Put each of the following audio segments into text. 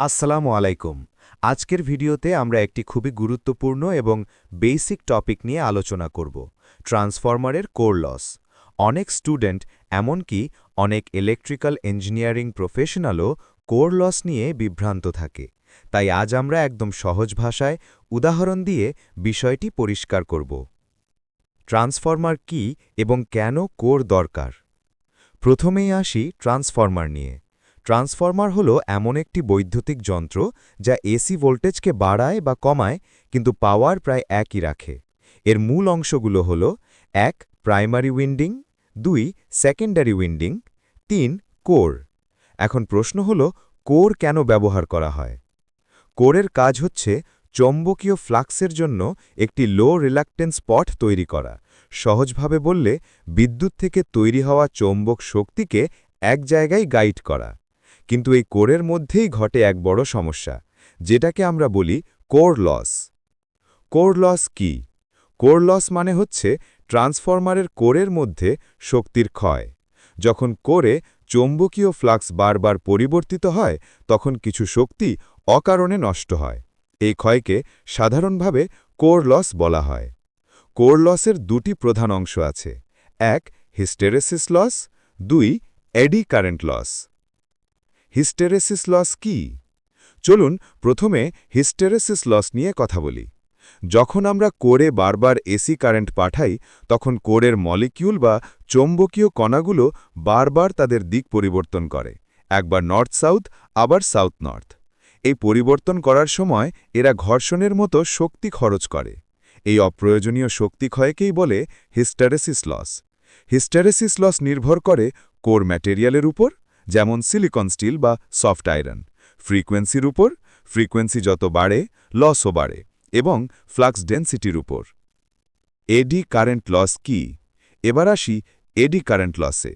আসসালামু আলাইকুম। আজকের ভিডিওতে আমরা একটি খুবই গুরুত্বপূর্ণ এবং বেসিক টপিক নিয়ে আলোচনা করব, ট্রান্সফরমারের কোর লস। অনেক স্টুডেন্ট, এমনকি অনেক ইলেকট্রিক্যাল ইঞ্জিনিয়ারিং প্রফেশনালও কোর লস নিয়ে বিভ্রান্ত থাকে। তাই আজ আমরা একদম সহজ ভাষায় উদাহরণ দিয়ে বিষয়টি পরিষ্কার করব। ট্রান্সফরমার কি এবং কেন কোর দরকার? প্রথমেই আসি ট্রান্সফরমার নিয়ে। ট্রান্সফরমার হল এমন একটি বৈদ্যুতিক যন্ত্র যা এসি ভোল্টেজকে বাড়ায় বা কমায়, কিন্তু পাওয়ার প্রায় একই রাখে। এর মূল অংশগুলো হল, এক, প্রাইমারি উইন্ডিং, দুই, সেকেন্ডারি উইন্ডিং, তিন, কোর। এখন প্রশ্ন হল, কোর কেন ব্যবহার করা হয়? কোরের কাজ হচ্ছে চৌম্বকীয় ফ্লাক্সের জন্য একটি লো রিল্যাক্টেন্স পট তৈরি করা। সহজভাবে বললে, বিদ্যুৎ থেকে তৈরি হওয়া চৌম্বক শক্তিকে এক জায়গায় গাইড করা। কিন্তু এই কোরের মধ্যেই ঘটে এক বড় সমস্যা, যেটাকে আমরা বলি কোর লস। কোর লস কি? কোর লস মানে হচ্ছে ট্রান্সফরমারের কোরের মধ্যে শক্তির ক্ষয়। যখন কোরে চৌম্বকীয় ফ্লাক্স বারবার পরিবর্তিত হয়, তখন কিছু শক্তি অকারণে নষ্ট হয়। এই ক্ষয়কে সাধারণভাবে কোর লস বলা হয়। কোর লসের দুটি প্রধান অংশ আছে, এক হিস্টেরেসিস লস, দুই eddy current loss. Hysteresis loss কি? চলুন প্রথমে হিস্টেরেসিস লস নিয়ে কথা বলি। যখন আমরা কোরে বারবার এসি কারেন্ট পাঠাই, তখন কোরের মলিকিউল বা চৌম্বকীয় কণাগুলো বারবার তাদের দিক পরিবর্তন করে। একবার নর্থ সাউথ আবার সাউথ নর্থ এই পরিবর্তন করার সময় এরা ঘর্ষণের মতো শক্তি খরচ করে। এই অপ্রয়োজনীয় শক্তি ক্ষয়কেই বলে হিস্টারেসিস লস। হিস্টারেসিস লস নির্ভর করে কোর ম্যাটেরিয়ালের উপর যেমন সিলিকন স্টিল বা সফট আয়রন ফ্রিকোয়েন্সির উপর ফ্রিকোয়েন্সি যত বাড়ে লসও বাড়ে এবং ফ্লাক্স ডেন্সিটির উপর। এডি কারেন্ট লস কি? এবার আসি এডি কারেন্ট লসে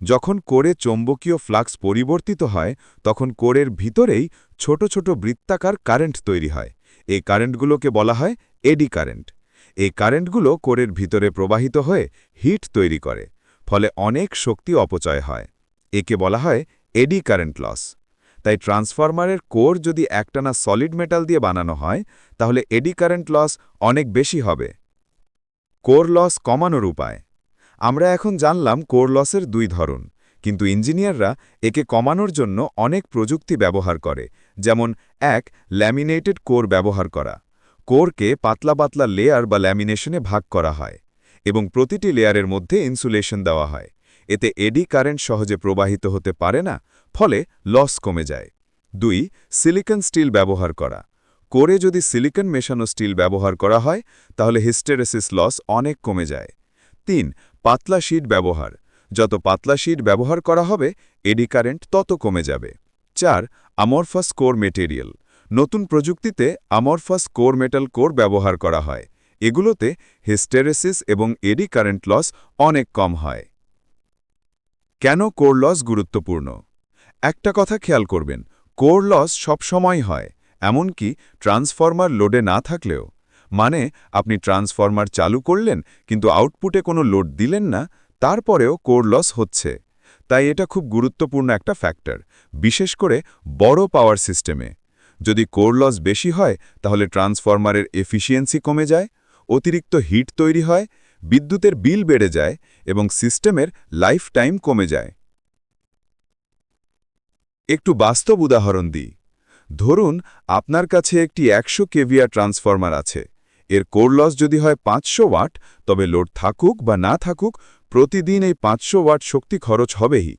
যখন কোরে চৌম্বকীয় ফ্লাক্স পরিবর্তিত হয়, তখন কোরের ভিতরেই ছোট ছোট বৃত্তাকার কারেন্ট তৈরি হয়। এই কারেন্টগুলোকে বলা হয় এডি কারেন্ট এই কারেন্টগুলো কোরের ভিতরে প্রবাহিত হয়ে হিট তৈরি করে, ফলে অনেক শক্তি অপচয় হয়। একে বলা হয় এডি কারেন্ট লস। তাই ট্রান্সফরমারের কোর যদি একটানা সলিড মেটাল দিয়ে বানানো হয়, তাহলে এডি কারেন্ট লস অনেক বেশি হবে। কোর লস কমানোর উপায়। আমরা এখন জানলাম কোর লসের দুই ধরন, কিন্তু ইঞ্জিনিয়াররা একে কমানোর জন্য অনেক প্রযুক্তি ব্যবহার করে, যেমন এক, ল্যামিনেটেড কোর ব্যবহার করা। কোরকে পাতলা পাতলা লেয়ার বা ল্যামিনেশনে ভাগ করা হয় এবং প্রতিটি লেয়ারের মধ্যে ইনসুলেশন দেওয়া হয়। এতে এডি কারেন্ট সহজে প্রবাহিত হতে পারে না, ফলে লস কমে যায়। দুই সিলিকন স্টিল ব্যবহার করা। কোরে যদি সিলিকন মেশানো স্টিল ব্যবহার করা হয়, তাহলে হিস্টেরেসিস লস অনেক কমে যায়। তিন, পাতলা শিট ব্যবহার। যত পাতলা শিট ব্যবহার করা হবে এডি কারেন্ট তত কমে যাবে। চার আমরফাস কোর মেটেরিয়াল নতুন প্রযুক্তিতে আমরফাস কোর মেটাল কোর ব্যবহার করা হয়। এগুলোতে হিস্টেরেসিস এবং এডি কারেন্ট লস অনেক কম হয়। কেন কোর লস গুরুত্বপূর্ণ? একটা কথা খেয়াল করবেন, কোর লস সবসময় হয়, এমনকি ট্রান্সফর্মার লোডে না থাকলেও। মানে আপনি ট্রান্সফর্মার চালু করলেন, কিন্তু আউটপুটে কোনো লোড দিলেন না, তারপরেও কোর লস হচ্ছে। তাই এটা খুব গুরুত্বপূর্ণ একটা ফ্যাক্টর, বিশেষ করে বড় পাওয়ার সিস্টেমে। যদি কোর লস বেশি হয়, তাহলে ট্রান্সফর্মারের এফিসিয়েন্সি কমে যায়, অতিরিক্ত হিট তৈরি হয় বিদ্যুতের বিল বেড়ে যায় এবং সিস্টেমের লাইফ টাইম কমে যায়। একটু বাস্তব উদাহরণ দিই। ধরুন, আপনার কাছে একটি একশো কেভিয়া ট্রান্সফরমার আছে। এর কোর লস যদি হয় পাঁচশো ওয়াট, তবে লোড থাকুক বা না থাকুক, প্রতিদিন এই পাঁচশো ওয়াট শক্তি খরচ হবেই।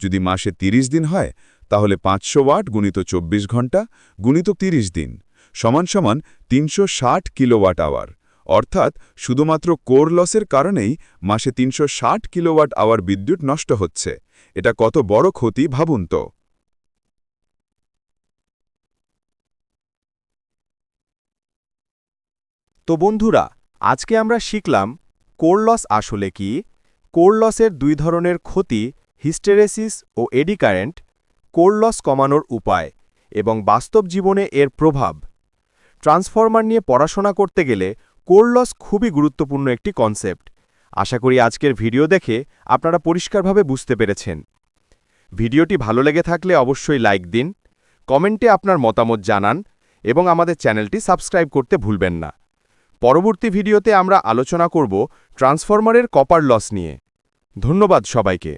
যদি মাসে ৩০ দিন হয়, তাহলে পাঁচশো ওয়াট গুণিত ২৪ ঘণ্টা গুণিত ৩০ দিন, সমান সমান তিনশো ষাট কিলোওয়াট আওয়ার। অর্থাৎ শুধুমাত্র কোর লসের কারণেই মাসে তিনশো ষাট কিলোওয়াট আওয়ার বিদ্যুৎ নষ্ট হচ্ছে। এটা কত বড় ক্ষতি ভাবুন তো। তো বন্ধুরা, আজকে আমরা শিখলাম কোর লস আসলে কি, কোর লসের দুই ধরনের ক্ষতি হিস্টেরেসিস ও এডি কারেন্ট কোর লস কমানোর উপায় এবং বাস্তব জীবনে এর প্রভাব। ট্রান্সফরমার নিয়ে পড়াশোনা করতে গেলে কোর লস খুবই গুরুত্বপূর্ণ একটি কনসেপ্ট। আশা করি আজকের ভিডিও দেখে আপনারা পরিষ্কারভাবে বুঝতে পেরেছেন। ভিডিওটি ভালো লেগে থাকলে অবশ্যই লাইক দিন, কমেন্টে আপনার মতামত জানান এবং আমাদের চ্যানেলটি সাবস্ক্রাইব করতে ভুলবেন না। পরবর্তী ভিডিওতে আমরা আলোচনা করব ট্রান্সফরমারের কপার লস নিয়ে। ধন্যবাদ সবাইকে।